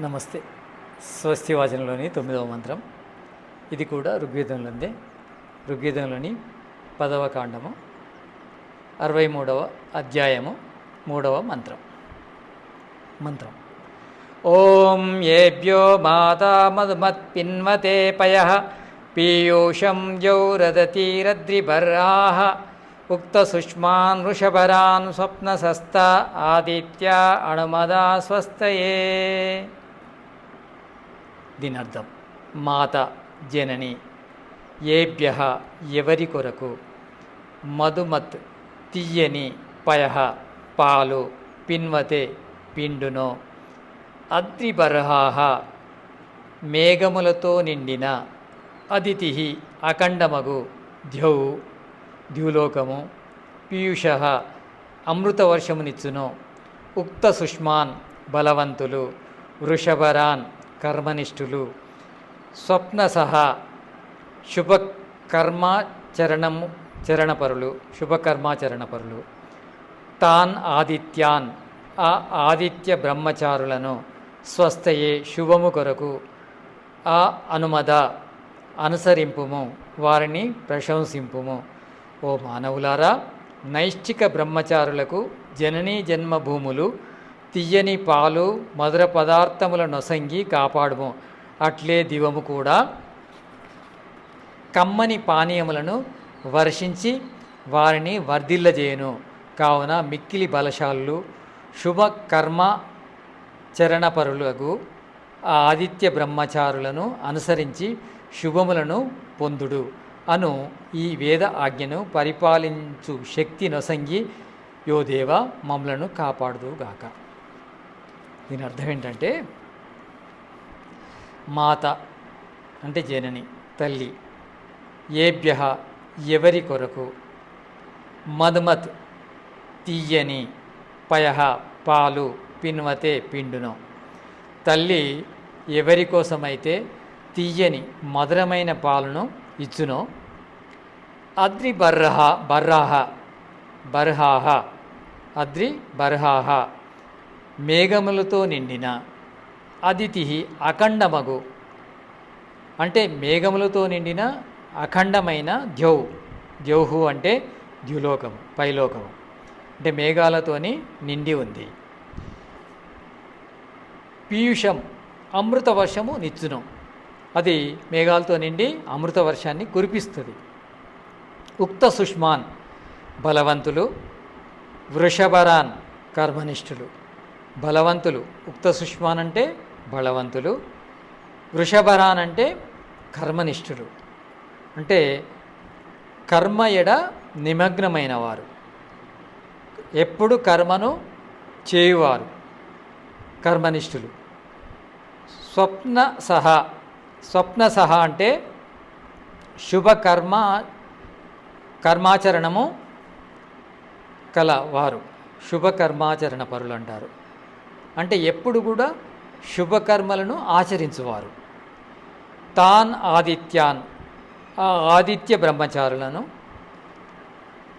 నమస్తే. స్వస్తి వాచనంలోని తొమ్మిదవ మంత్రం. ఇది కూడా ఋగ్వేదంలోందే. ఋగ్వేదంలోని పదవ కాండము అరవై మూడవ అధ్యాయము మూడవ మంత్రం. మంత్రం. ఓం ఏభ్యో మాతా మధుమత్పిన్వతే పయ పీయూషం జౌరదతీరద్రిభర్రా ఉక్త సుష్మాన్ వృషభరాన్ స్వప్నసస్త ఆదిత్య అణుమదా స్వస్తయే దీని అర్థం మాత జనని ఏభ్య ఎవరి కొరకు? మధుమత్ తీయని పయ పాలు పిన్వతే పిండునో. అద్రిబర్హాహ మేఘములతో నిండిన అదితి అఖండమగు ద్యౌ ద్యులోకము. పీయూష అమృతవర్షమునిచ్చును. ఉక్త సుష్మాన్ బలవంతులు. వృషభరాన్ కర్మనిష్ఠులు. స్వప్న సహా శుభకర్మాచరణము చరణపరులు శుభకర్మాచరణపరులు. తాన్ ఆదిత్యాన్ ఆ ఆదిత్య బ్రహ్మచారులను స్వస్థయే శుభము కొరకు ఆ అనుమద అనుసరింపుము వారిని ప్రశంసింపుము. ఓ మానవులారా నైష్ఠిక బ్రహ్మచారులకు జననీ జన్మభూములు తియ్యని పాలు మధుర పదార్థముల నొసంగి కాపాడుము. అట్లే దివము కూడా. కమ్మని పానీయములను వర్షించి వారిని వర్ధిల్లజేయను. కావున మిక్కిలి బలశాలు శుభ కర్మ చరణపరులకు ఆదిత్య బ్రహ్మచారులను అనుసరించి శుభములను పొందుడు. అను ఈ వేద ఆజ్ఞను పరిపాలించు శక్తి నొసంగి యోదేవ మమ్మలను కాపాడుదుగాక దీని అర్థం ఏంటంటే మాత అంటే జనని తల్లి ఏభ్య ఎవరి కొరకు? మధుమత్ తీయని పయ పాలు పిన్వతే పిండును. తల్లి ఎవరి కోసమైతే తీయని మధురమైన పాలను ఇచ్చునో అద్రి బర్రహ బర్రాహ బర్హాహ అద్రి బర్హాహ. మేఘములతో నిండిన అదితి అఖండమగు. అంటే మేఘములతో నిండిన అఖండమైన ద్యౌ ద్యౌహు అంటే ద్యులోకము పైలోకము. అంటే మేఘాలతోని నిండి ఉంది. పీయూషం అమృత వర్షము నిచ్చును. అది మేఘాలతో నిండి అమృత వర్షాన్ని కురిపిస్తుంది. ఉక్త సుష్మాన్ బలవంతులు వృషభరాన్ కర్మనిష్ఠులు. బలవంతులు. ఉక్త సుష్మాన్ అంటే బలవంతులు. వృషభరాన్ అంటే కర్మనిష్ఠులు. అంటే కర్మ ఎడ నిమగ్నమైన వారు ఎప్పుడు కర్మను చేయువారు. కర్మనిష్ఠులు. స్వప్న సహా. స్వప్న సహా అంటే శుభకర్మ కర్మాచరణము కల వారు శుభకర్మాచరణ పరులు అంటారు అంటే ఎప్పుడు కూడా శుభకర్మలను ఆచరించువారు. తాన్ ఆదిత్యాన్ ఆ ఆదిత్య బ్రహ్మచారులను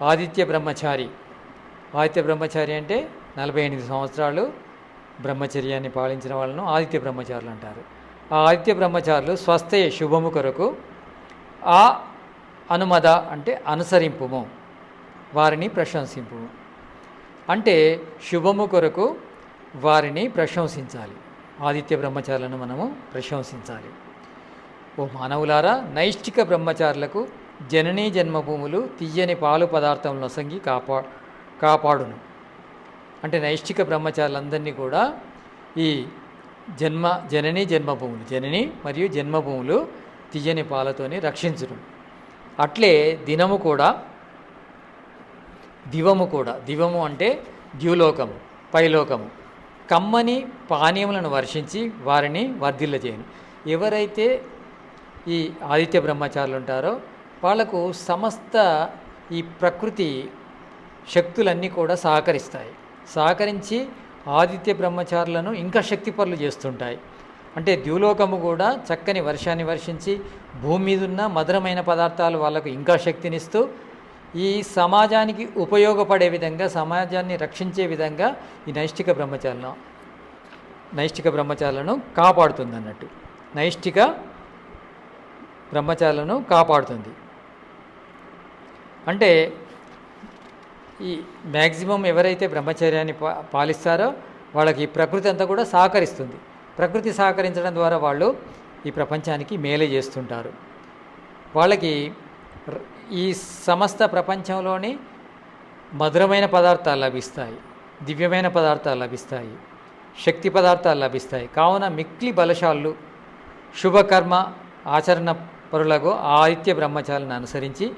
ఆదిత్య బ్రహ్మచారి. ఆదిత్య బ్రహ్మచారి అంటే నలభై ఎనిమిది సంవత్సరాలు బ్రహ్మచర్యాన్ని పాలించిన వాళ్ళను ఆదిత్య బ్రహ్మచారులు అంటారు. ఆ ఆదిత్య బ్రహ్మచారులు స్వస్థయ శుభము కొరకు ఆ అనుమద అంటే అనుసరింపుము వారిని ప్రశంసింపుము. అంటే శుభము కొరకు వారిని ప్రశంసించాలి. ఆదిత్య బ్రహ్మచారులను మనము ప్రశంసించాలి. ఓ మానవులారా నైష్ఠిక బ్రహ్మచారులకు జననీ జన్మభూములు తీయని పాలు పదార్థం నొసంగి కాపా కాపాడును. అంటే నైష్ఠిక బ్రహ్మచారులందరినీ కూడా ఈ జన్మ జనని జన్మభూములు జనని మరియు జన్మభూములు తీయని పాలతోని రక్షించును. అట్లే దినము కూడా దివము కూడా దివము అంటే ద్యులోకము పైలోకము. కమ్మని పానీయములను వర్షించి వారిని వర్ధిల్లజేయను. ఎవరైతే ఈ ఆదిత్య బ్రహ్మచారులు ఉంటారో వాళ్ళకు సమస్త ఈ ప్రకృతి శక్తులన్నీ కూడా సహకరిస్తాయి. సహకరించి ఆదిత్య బ్రహ్మచారులను ఇంకా శక్తిపరులు చేస్తుంటాయి. అంటే ద్యులోకము కూడా చక్కని వర్షాన్ని వర్షించి భూమి మీద ఉన్న మధురమైన పదార్థాలు వాళ్ళకు ఇంకా శక్తినిస్తూ ఈ సమాజానికి ఉపయోగపడే విధంగా సమాజాన్ని రక్షించే విధంగా ఈ నైష్ఠిక బ్రహ్మచారణం నైష్టిక బ్రహ్మచారులను కాపాడుతుంది అన్నట్టు నైష్టిక బ్రహ్మచారులను కాపాడుతుంది. అంటే ఈ మ్యాక్సిమం ఎవరైతే బ్రహ్మచర్యాన్ని పా పాలిస్తారో వాళ్ళకి ప్రకృతి అంతా కూడా సహకరిస్తుంది. ప్రకృతి సహకరించడం ద్వారా వాళ్ళు ఈ ప్రపంచానికి మేలే చేస్తుంటారు. వాళ్ళకి ఈ సమస్త ప్రపంచంలోని మధురమైన పదార్థాలు లభిస్తాయి దివ్యమైన పదార్థాలు లభిస్తాయి శక్తి పదార్థాలు లభిస్తాయి. కావున మిక్లి బలశాలు శుభకర్మ ఆచరణ పరులకు ఆదిత్య బ్రహ్మచారులను అనుసరించి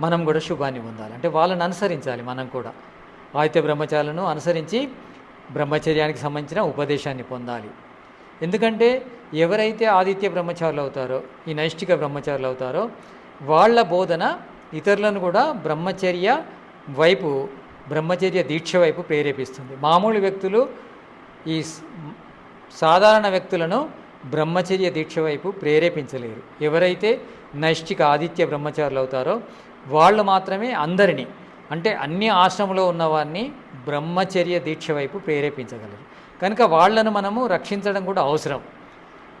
మనం కూడా శుభాన్ని పొందాలి. అంటే వాళ్ళని అనుసరించాలి మనం కూడా. ఆదిత్య బ్రహ్మచారులను అనుసరించి బ్రహ్మచర్యానికి సంబంధించిన ఉపదేశాన్ని పొందాలి. ఎందుకంటే ఎవరైతే ఆదిత్య బ్రహ్మచారులు అవుతారో ఈ నైష్టిక బ్రహ్మచారులు అవుతారో వాళ్ళ బోధన ఇతరులను కూడా బ్రహ్మచర్య వైపు బ్రహ్మచర్య దీక్ష వైపు ప్రేరేపిస్తుంది. మామూలు వ్యక్తులు ఈ సాధారణ వ్యక్తులను బ్రహ్మచర్య దీక్ష వైపు ప్రేరేపించలేరు. ఎవరైతే నైష్టిక ఆదిత్య బ్రహ్మచారులు అవుతారో వాళ్ళు మాత్రమే అందరినీ అంటే అన్ని ఆశ్రమంలో ఉన్నవారిని బ్రహ్మచర్య దీక్ష వైపు ప్రేరేపించగలరు. కనుక వాళ్ళను మనము రక్షించడం కూడా అవసరం.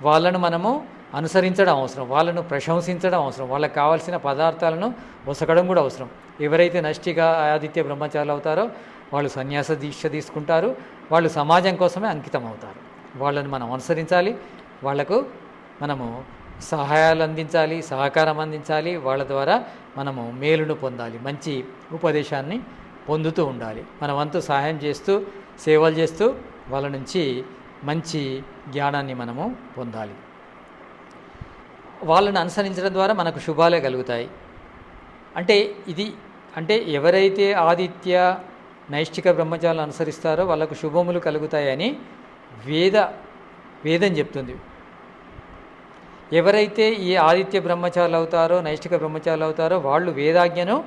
వాళ్ళను మనము అనుసరించడం అవసరం వాళ్ళను ప్రశంసించడం అవసరం వాళ్ళకి కావాల్సిన పదార్థాలను ఒసగడం కూడా అవసరం. ఎవరైతే నష్టిగా ఆదిత్య బ్రహ్మచారులు అవుతారో వాళ్ళు సన్యాస దీక్ష తీసుకుంటారు వాళ్ళు సమాజం కోసమే అంకితం అవుతారు. వాళ్ళని మనం అనుసరించాలి వాళ్ళకు మనము సహాయాలు అందించాలి సహకారం అందించాలి వాళ్ళ ద్వారా మనము మేలును పొందాలి మంచి ఉపదేశాన్ని పొందుతూ ఉండాలి. మన వంతు సహాయం చేస్తూ సేవలు చేస్తూ వాళ్ళ నుంచి మంచి జ్ఞానాన్ని మనము పొందాలి. వాళ్ళని అనుసరించడం ద్వారా మనకు శుభాలే కలుగుతాయి. అంటే ఇది అంటే ఎవరైతే ఆదిత్య నైష్టిక బ్రహ్మచారులు అనుసరిస్తారో వాళ్ళకు శుభములు కలుగుతాయని వేద వేదం చెప్తుంది. ఎవరైతే ఈ ఆదిత్య బ్రహ్మచారులు అవుతారో నైష్టిక బ్రహ్మచారులు అవుతారో వాళ్ళు వేదాజ్ఞను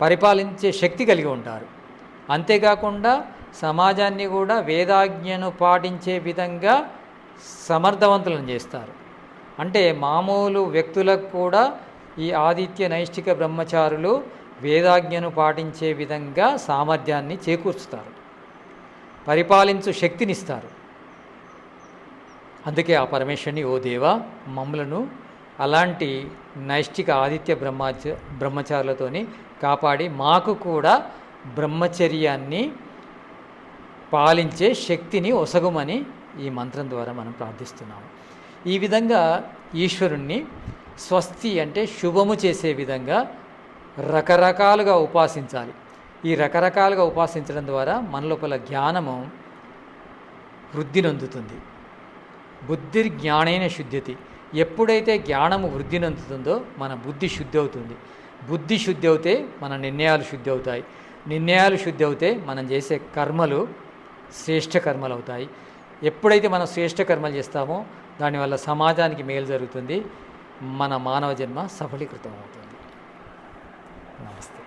పరిపాలించే శక్తి కలిగి ఉంటారు. అంతేకాకుండా సమాజాన్ని కూడా వేదాజ్ఞను పాటించే విధంగా సమర్థవంతులను చేస్తారు. అంటే మామూలు వ్యక్తులకు కూడా ఈ ఆదిత్య నైష్టిక బ్రహ్మచారులు వేదాజ్ఞను పాటించే విధంగా సామర్థ్యాన్ని చేకూర్చుతారు పరిపాలించు శక్తినిస్తారు. అందుకే ఆ పరమేశ్వరుని ఓ దేవా మమ్మలను అలాంటి నైష్టిక ఆదిత్య బ్రహ్మచ బ్రహ్మచారులతోని కాపాడి మాకు కూడా బ్రహ్మచర్యాన్ని పాలించే శక్తిని ఒసగుమని ఈ మంత్రం ద్వారా మనం ప్రార్థిస్తున్నాము. ఈ విధంగా ఈశ్వరుణ్ణి స్వస్తి అంటే శుభము చేసే విధంగా రకరకాలుగా ఉపాసించాలి. ఈ రకరకాలుగా ఉపాసించడం ద్వారా మన లోపల జ్ఞానము వృద్ధి నొందుతుంది. బుద్ధి శుద్ధ్యతి. ఎప్పుడైతే జ్ఞానము వృద్ధి నొందుతుందో మన బుద్ధి శుద్ధి అవుతుంది బుద్ధి శుద్ధి అవుతే మన నిర్ణయాలు శుద్ధి అవుతాయి నిర్ణయాలు శుద్ధి అవుతే మనం చేసే కర్మలు శ్రేష్ఠ కర్మలు అవుతాయి ఎప్పుడైతే మనం శ్రేష్ఠ కర్మలు చేస్తామో దానివల్ల సమాజానికి మేలు జరుగుతుంది. మన మానవ జన్మ సఫలీకృతం అవుతుంది నమస్తే.